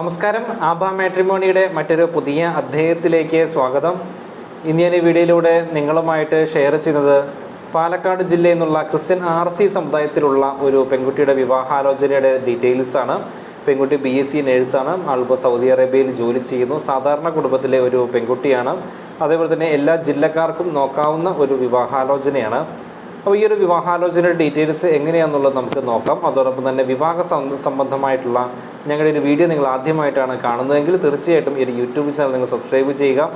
നമസ്കാരം. ആഭ മാട്രിമോണിയുടെ മറ്റൊരു പുതിയ അധ്യായത്തിലേക്ക് സ്വാഗതം. ഇന്ന് ഞാൻ ഈ വീഡിയോയിലൂടെ നിങ്ങളുമായിട്ട് ഷെയർ ചെയ്യുന്നത് പാലക്കാട് ജില്ലയിൽ നിന്നുള്ള ക്രിസ്ത്യൻ ആർ സി സമുദായത്തിലുള്ള ഒരു പെൺകുട്ടിയുടെ വിവാഹാലോചനയുടെ ഡീറ്റെയിൽസാണ് പെൺകുട്ടി ബി എസ് സി നേഴ്സാണ് ആളിപ്പോൾ സൗദി അറേബ്യയിൽ ജോലി ചെയ്യുന്നു. സാധാരണ കുടുംബത്തിലെ ഒരു പെൺകുട്ടിയാണ്. അതേപോലെ തന്നെ എല്ലാ ജില്ലക്കാർക്കും നോക്കാവുന്ന ഒരു വിവാഹാലോചനയാണ്. അപ്പോൾ ഈ ഒരു വിവാഹാലോചനയുടെ ഡീറ്റെയിൽസ് എങ്ങനെയാണെന്നുള്ളത് നമുക്ക് നോക്കാം. അതോടൊപ്പം തന്നെ വിവാഹ സംബന്ധമായിട്ടുള്ള ഞങ്ങളുടെ ഒരു വീഡിയോ നിങ്ങൾ ആദ്യമായിട്ടാണ് കാണുന്നതെങ്കിൽ തീർച്ചയായിട്ടും ഈ ഒരു യൂട്യൂബ് ചാനൽ നിങ്ങൾ സബ്സ്ക്രൈബ് ചെയ്യുക.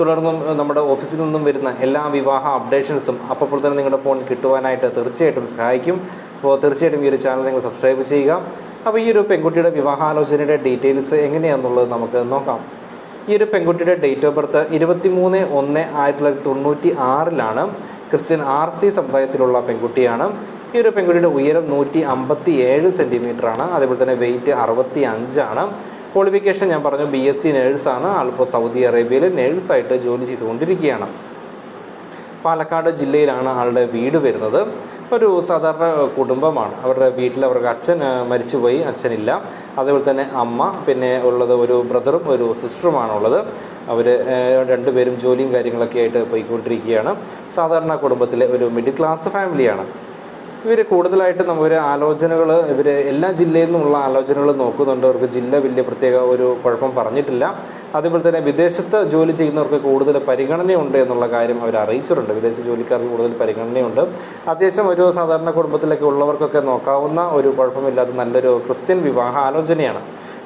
തുടർന്നും നമ്മുടെ ഓഫീസിൽ നിന്നും വരുന്ന എല്ലാ വിവാഹ അപ്ഡേഷൻസും അപ്പോൾ തന്നെ നിങ്ങളുടെ ഫോണിൽ കിട്ടുവാനായിട്ട് തീർച്ചയായിട്ടും സഹായിക്കും. അപ്പോൾ തീർച്ചയായിട്ടും ഈ ഒരു ചാനൽ നിങ്ങൾ സബ്സ്ക്രൈബ് ചെയ്യുക. അപ്പോൾ ഈ ഒരു പെൺകുട്ടിയുടെ വിവാഹാലോചനയുടെ ഡീറ്റെയിൽസ് എങ്ങനെയാണെന്നുള്ളത് നമുക്ക് നോക്കാം. ഈ ഒരു പെൺകുട്ടിയുടെ ഡേറ്റ് ഓഫ് ബർത്ത് ഇരുപത്തി മൂന്ന് ഒന്ന് ആയിരത്തി തൊള്ളായിരത്തി തൊണ്ണൂറ്റി ആറിലാണ്. ക്രിസ്ത്യൻ ആർ സി സമുദായത്തിലുള്ള പെൺകുട്ടിയാണ്. ഈ ഒരു പെൺകുട്ടിയുടെ ഉയരം നൂറ്റി അമ്പത്തി ഏഴ് സെന്റിമീറ്റർ ആണ് അതേപോലെ തന്നെ വെയിറ്റ് അറുപത്തി അഞ്ചാണ് ക്വാളിഫിക്കേഷൻ ഞാൻ പറഞ്ഞു ബി എസ് സി നേഴ്സാണ് ആളിപ്പോൾ സൗദി അറേബ്യയിൽ നേഴ്സായിട്ട് ജോലി ചെയ്തുകൊണ്ടിരിക്കുകയാണ്. പാലക്കാട് ജില്ലയിലാണ് ആളുടെ വീട് വരുന്നത്. ഒരു സാധാരണ കുടുംബമാണ്. അവരുടെ വീട്ടിൽ അവർക്ക് അച്ഛൻ മരിച്ചുപോയി. അച്ഛനില്ല. അതേപോലെ തന്നെ അമ്മ പിന്നെ ഉള്ളത് ഒരു ബ്രദറും ഒരു സിസ്റ്ററുമാണ് ഉള്ളത് അവർ രണ്ടുപേരും ജോലിയും കാര്യങ്ങളൊക്കെ ആയിട്ട് പോയിക്കൊണ്ടിരിക്കുകയാണ്. സാധാരണ കുടുംബത്തിലെ ഒരു മിഡിൽ ക്ലാസ് ഫാമിലിയാണ്. ഇവർ കൂടുതലായിട്ട് നമ്മൾ ആലോചനകൾ ഇവർ എല്ലാ ജില്ലയിൽ നിന്നുമുള്ള ആലോചനകൾ നോക്കുന്നുണ്ട്. അവർക്ക് ജില്ല വലിയ പ്രത്യേക ഒരു കുഴപ്പം പറഞ്ഞിട്ടില്ല. അതേപോലെ തന്നെ വിദേശത്ത് ജോലി ചെയ്യുന്നവർക്ക് കൂടുതൽ പരിഗണനയുണ്ട് എന്നുള്ള കാര്യം അവർ അറിയിച്ചിട്ടുണ്ട്. വിദേശ ജോലിക്കാർക്ക് കൂടുതൽ പരിഗണനയുണ്ട്. അത്യാവശ്യം ഒരു സാധാരണ കുടുംബത്തിലൊക്കെ ഉള്ളവർക്കൊക്കെ നോക്കാവുന്ന ഒരു കുഴപ്പമില്ലാത്ത നല്ലൊരു ക്രിസ്ത്യൻ വിവാഹ ആലോചനയാണ്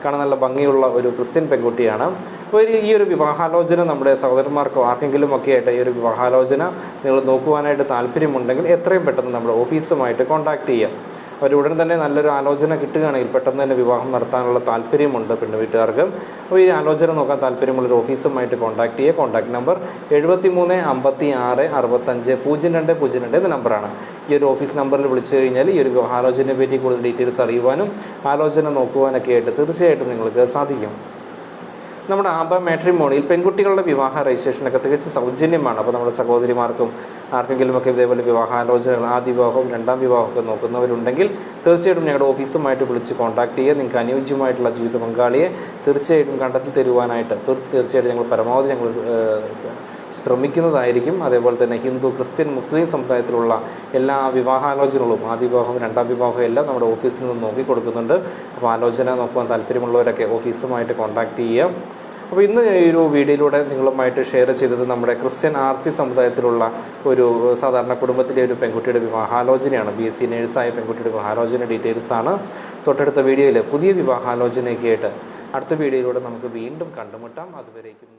കാണാൻ നല്ല ഭംഗിയുള്ള ഒരു ക്രിസ്ത്യൻ പെൺകുട്ടിയാണ്. അപ്പോൾ ഈ- ഒരു വിവാഹാലോചന നമ്മുടെ സഹോദരന്മാർക്കോ ആർക്കെങ്കിലും ഒക്കെ ആയിട്ട് ഈ ഒരു വിവാഹാലോചന നിങ്ങൾ നോക്കുവാനായിട്ട് താല്പര്യമുണ്ടെങ്കിൽ എത്രയും പെട്ടെന്ന് നമ്മുടെ ഓഫീസുമായിട്ട് കോൺടാക്ട് ചെയ്യാം അവർ ഉടൻ തന്നെ നല്ലൊരു ആലോചന കിട്ടുകയാണെങ്കിൽ പെട്ടെന്ന് തന്നെ വിവാഹം നടത്താനുള്ള താല്പര്യമുണ്ട് പെണ്ണു വീട്ടുകാർക്ക്. അപ്പോൾ ഈ ആലോചന നോക്കാൻ താല്പര്യമുള്ള ഒരു ഓഫീസുമായിട്ട് കോൺടാക്ട് ചെയ്യുക കോൺടാക്ട് നമ്പർ എഴുപത്തി മൂന്ന് അമ്പത്തി ആറ് അറുപത്തഞ്ച് പൂജ്യം രണ്ട് പൂജ്യം രണ്ട് എന്ന നമ്പറാണ് ഈ ഒരു ഓഫീസ് നമ്പറിൽ വിളിച്ചു കഴിഞ്ഞാൽ ഈ ഒരു വിവാഹാലോചനയെ പറ്റി കൂടുതൽ ഡീറ്റെയിൽസ് അറിയുവാനും ആലോചന നോക്കുവാനൊക്കെ ആയിട്ട് തീർച്ചയായിട്ടും നിങ്ങൾക്ക് സാധിക്കും. നമ്മുടെ ആബ മാട്രിമോണിയിൽ പെൺകുട്ടികളുടെ വിവാഹ രജിസ്ട്രേഷനൊക്കെ തികച്ചും സൗജന്യമാണ്. അപ്പോൾ നമ്മുടെ സഹോദരിമാർക്കും ആർക്കെങ്കിലുമൊക്കെ ഇതേപോലെ വിവാഹാലോചനകൾ ആദ്യ വിവാഹവും രണ്ടാം വിവാഹമൊക്കെ നോക്കുന്നവരുണ്ടെങ്കിൽ തീർച്ചയായിട്ടും ഞങ്ങളുടെ ഓഫീസുമായിട്ട് വിളിച്ച് കോൺടാക്ട് ചെയ്യുക. നിങ്ങൾക്ക് അനുയോജ്യമായിട്ടുള്ള ജീവിത പങ്കാളിയെ തീർച്ചയായിട്ടും കണ്ടെത്തി തരുവാനായിട്ട് തീർച്ചയായിട്ടും ഞങ്ങൾ പരമാവധി ഞങ്ങൾ ശ്രമിക്കുന്നതായിരിക്കും. അതേപോലെ തന്നെ ഹിന്ദു ക്രിസ്ത്യൻ മുസ്ലിം സമുദായത്തിലുള്ള എല്ലാ വിവാഹാലോചനകളും ആദ്യ വിവാഹം രണ്ടാം വിവാഹം എല്ലാം നമ്മുടെ ഓഫീസിൽ നിന്ന് നോക്കി കൊടുക്കുന്നുണ്ട്. അപ്പോൾ ആലോചന നോക്കുവാൻ താല്പര്യമുള്ളവരൊക്കെ ഓഫീസുമായിട്ട് കോൺടാക്റ്റ് ചെയ്യുക. അപ്പോൾ ഇന്ന് ഈ ഒരു വീഡിയോയിലൂടെ നിങ്ങളുമായിട്ട് ഷെയർ ചെയ്തത് നമ്മുടെ ക്രിസ്ത്യൻ ആർ സി സമുദായത്തിലുള്ള ഒരു സാധാരണ കുടുംബത്തിലെ ഒരു പെൺകുട്ടിയുടെ വിവാഹാലോചനയാണ്. ബി എസ് സി നേഴ്സായ പെൺകുട്ടിയുടെ വിവാഹാലോചന ഡീറ്റെയിൽസ് ആണ്. തൊട്ടടുത്ത വീഡിയോയിൽ പുതിയ വിവാഹാലോചനയൊക്കെ ആയിട്ട് അടുത്ത വീഡിയോയിലൂടെ നമുക്ക് വീണ്ടും കണ്ടുമുട്ടാം. അതുവരേക്കും